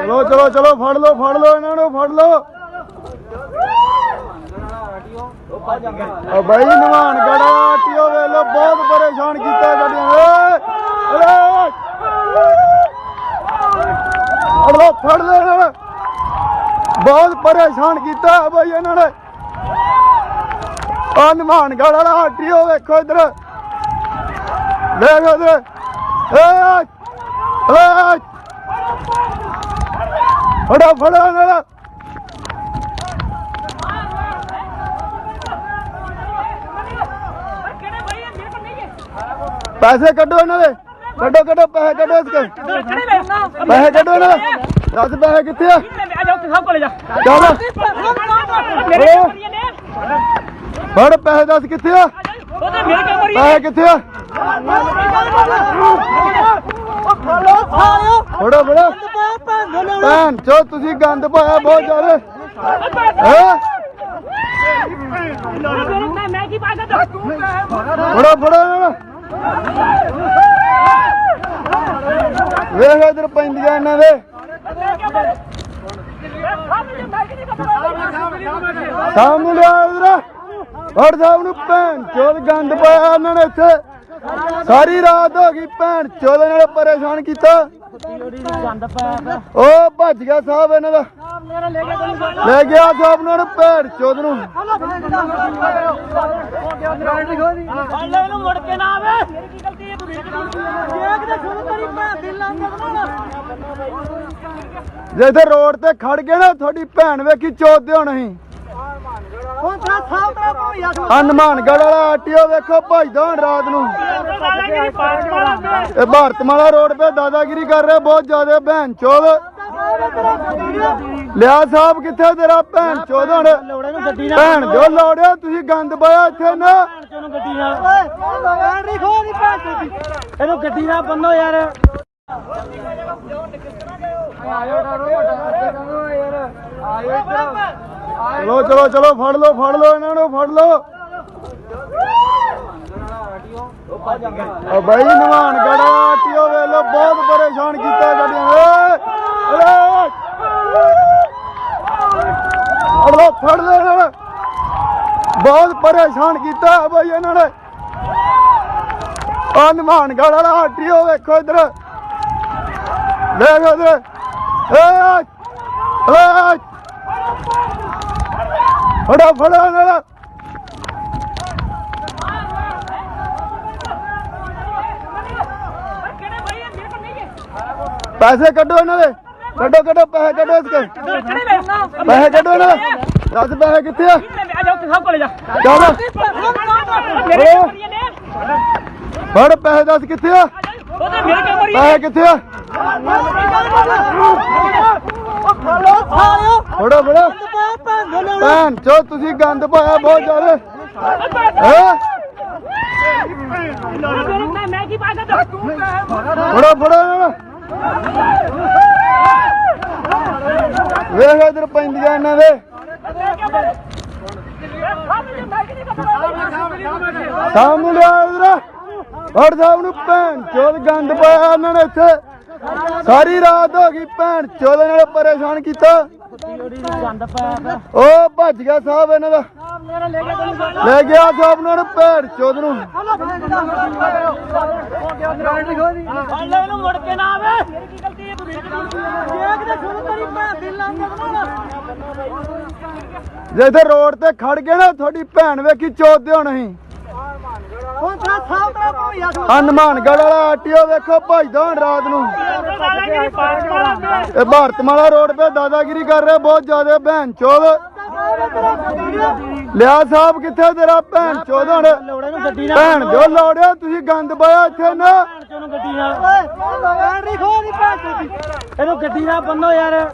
ਚਲੋ ਚਲੋ ਚਲੋ, ਫੜ ਲਓ ਫੜ ਲਓ, ਇਹਨਾਂ ਨੂੰ ਫੜ ਲਓ। ਆ ਬਾਈ ਨਵਾਨ ਗੜਾ ਟਿਓ ਵੇਲੋ, ਬਹੁਤ ਪਰੇਸ਼ਾਨ ਕੀਤਾ ਗੱਡੀਆਂ ਓਏ ਓਏ ਫੜ ਲਓ ਫੜ ਲਓ ਬਹੁਤ ਪਰੇਸ਼ਾਨ ਕੀਤਾ ਬਾਈ ਇਹਨਾਂ ਨੇ। ਆ ਨਵਾਨ ਗੜਾ ਵਾਲਾ ਟਿਓ ਵੇਖੋ ਇਧਰ। ਦੇਖ ਉਧਰ ਓਏ ਓਏ ਫੜੋ ਫੜੋ ਇਹਨਾਂ ਨੂੰ ਪੈਸੇ ਕੱਢੋ ਇਹਨਾਂ ਦੇ ਕੱਢੋ ਕੱਢੋ ਪੈਸੇ ਕੱਢੋ ਇਸਕੇ ਪੈਸੇ ਕੱਢੋ ਇਹਨਾਂ ਦੇ ਦੱਸ ਪੈਸੇ ਕਿੱਥੇ ਆ ਚੱਲ ਫੜ ਪੈਸੇ ਫੜੋ ਫੜੋ। ਭੈਣ ਚੋ ਤੁਸੀਂ ਗੰਦ ਪਾਇਆ, ਬਹੁਤ ਜ਼ਿਆਦਾ। ਹੈ? ਫੜੋ ਫੜੋ ਵੇਖ ਇਧਰ ਪੈਂਦੀਆਂ ਇਹਨਾਂ ਦੇ। ਸਾਹਮਣੇ ਲਿਆ ਇਧਰ। ਫੜ ਸਾਹਿਬ ਨੂੰ, ਭੈਣ ਚੋਦ ਗੰਦ ਪਾਇਆ ਉਹਨਾਂ ਨੇ ਇੱਥੇ। ਸਾਰੀ ਰਾਤ ਹੋ ਗਈ ਭੈਣ ਚੋਦ ਨਾਲ ਪਰੇਸ਼ਾਨ ਕੀਤਾ। ਉਹ ਭੱਜ ਗਿਆ ਸਾਹਿਬ ਇਹਨਾਂ ਦਾ। ਲੈ ਗਿਆ ਸਾਹਿਬ ਨੂੰ ਭੈਣ ਚੋਦ ਨੂੰ। ਹੱਲੇ ਮੁੜ ਕੇ ਨਾ ਆਵੇ ਮੇਰੀ ਕੀ ਗਲਤੀ ਹੈ ਤੂੰ ਦੇਖ ਦੇ ਸੁਣ ਤੇਰੀ ਭੈਣ ਦੀ ਲੰਗ ਜੇ ਇੱਥੇ ਰੋਡ ਤੇ ਖੜ ਗਏ ਨਾ, ਤੁਹਾਡੀ ਭੈਣ ਵੇਖੀ ਚੋਦ ਦਿਓ ਨਹੀਂ ਭਈਆ ਹਨੂਮਾਨਗੜ੍ਹ ਵਾਲਾ ਆਟੀਓ ਵੇਖੋ ਭਜਦਾ ਹੁਣ ਰਾਤ ਨੂੰ। ਇਹ ਭਾਰਤਮਾਲਾ ਰੋਡ 'ਤੇ ਦਾਦਾਗਿਰੀ ਕਰ ਰਿਹਾ ਬਹੁਤ ਜ਼ਿਆਦਾ ਭੈਣ ਚੋਦ। ਲਿਆ ਸਾਹਿਬ ਕਿੱਥੇ ਤੇਰਾ ਭੈਣ ਚੋਦ ਹੁਣ ਨੂੰ ਭੈਣ ਜੋ ਲੋੜਿਆ ਤੁਸੀਂ ਗੰਦ ਪਾਇਆ ਇੱਥੇ ਨਾ। ਇਹਨੂੰ ਗੱਡੀ ਨਾਲ ਓਏ ਨਹੀਂ ਖੋ ਨਹੀਂ ਭੈਣ ਦੀ ਇਹਨੂੰ ਗੱਡੀ ਨਾਲ ਬੰਨੋ ਯਾਰ ਚਲੋ ਚਲੋ ਚਲੋ, ਫੜ ਲਓ ਫੜ ਲਓ ਇਹਨਾਂ ਨੂੰ, ਫੜ ਲਓ। ਆ ਬਾਈ ਨਵਾਨਗੜ੍ਹ ਆਟੀਓ ਵੇਲੋ ਬਹੁਤ ਪਰੇਸ਼ਾਨ ਕੀਤਾ ਗੱਡੀਆਂ ਓਏ ਫੜ ਲਓ ਫੜ ਲਓ ਇਹਨਾਂ ਨੂੰ। ਬਹੁਤ ਪਰੇਸ਼ਾਨ ਕੀਤਾ ਬਾਈ ਇਹਨਾਂ ਨੇ। ਆ ਨਵਾਨਗੜ੍ਹ ਵਾਲਾ ਆਟੀਓ ਵੇਖੋ ਇਧਰ। ਵੇਖੋ ਉਧਰ ਓਏ ਓਏ। ਫੜੋ ਫੜੋ ਇਹਨਾਂ ਪੈਸੇ ਕੱਢੋ ਇਹਨਾਂ ਦੇ। ਕੱਢੋ ਕੱਢੋ, ਪੈਸੇ ਕੱਢੋ ਇਸਕੇ ਪੈਸੇ ਕੱਢੋ ਇਹਨਾਂ ਦੇ। ਦੱਸ ਪੈਸੇ ਕਿੱਥੇ ਆ? ਚਲੋ। ਫੜ, ਪੈਸੇ ਦੱਸ ਕਿੱਥੇ ਆ? ਪੈਸੇ ਕਿੱਥੇ ਆ? ਫੜੋ ਫੜੋ। ਭੈਣ ਚੋ ਤੁਸੀਂ ਗੰਦ ਪਾਇਆ, ਬਹੁਤ ਜ਼ਿਆਦਾ। ਹੈ? ਮੈਂ ਕੀ ਪਾ ਫੜੋ ਫੜੋ ਵੇਖ ਇਧਰ ਪੈਂਦੀਆਂ ਇਹਨਾਂ ਦੇ। ਸਾਹਮਣੇ ਲਿਆ ਇਧਰ। ਫੜ ਸਾਹਿਬ ਨੂੰ, ਭੈਣ, ਚੋਦ ਗੰਦ ਪਾਇਆ ਉਹਨਾਂ ਨੇ ਇੱਥੇ। ਸਾਰੀ ਰਾਤ ਹੋ ਗਈ, ਭੈਣ, ਚੋਦ ਨਾਲ ਪਰੇਸ਼ਾਨ ਕੀਤਾ। ਉਹ ਭੱਜ ਗਿਆ ਸਾਹਿਬ ਇਹਨਾਂ ਦਾ। ਲੈ ਗਿਆ ਸਾਹਿਬ ਨੂੰ ਭੈਣ ਚੋਦ ਨੂੰ। ਮੁੜ ਕੇ ਨਾ ਆਵੇ ਮੇਰੀ ਕੀ ਗਲਤੀ ਹੈ ਜੇ ਇੱਥੇ ਰੋਡ ਤੇ ਖੜ ਗਏ ਨਾ, ਤੁਹਾਡੀ ਭੈਣ ਵੇਖੀ ਚੋਦ ਦਿਓ ਨਹੀਂ ਸੀ। ਵਾਲਾ ਆਟੀਓ ਵੇਖੋ, ਭਜਦਾ ਹੁਣ ਰਾਤ ਨੂੰ। ਇਹ ਭਾਰਤਮਾਲਾ ਰੋਡ 'ਤੇ ਦਾਦਾਗਿਰੀ ਕਰ ਰਹੇ ਬਹੁਤ ਜ਼ਿਆਦਾ ਭੈਣ ਚੋਦ। ਲਿਆ ਸਾਹਿਬ, ਕਿੱਥੇ ਤੇਰਾ ਭੈਣ ਚੋਦ ਹੁਣ? ਲੋੜੇ ਭੈਣ ਜੋ ਲੋੜਿਆ, ਤੁਸੀਂ ਗੰਦ ਪਾਇਆ ਇੱਥੇ ਨਾ। ਇਹਨੂੰ ਗੱਡੀ ਇਹਨੂੰ ਗੱਡੀ ਨਾਲ ਬੰਨੋ ਯਾਰ।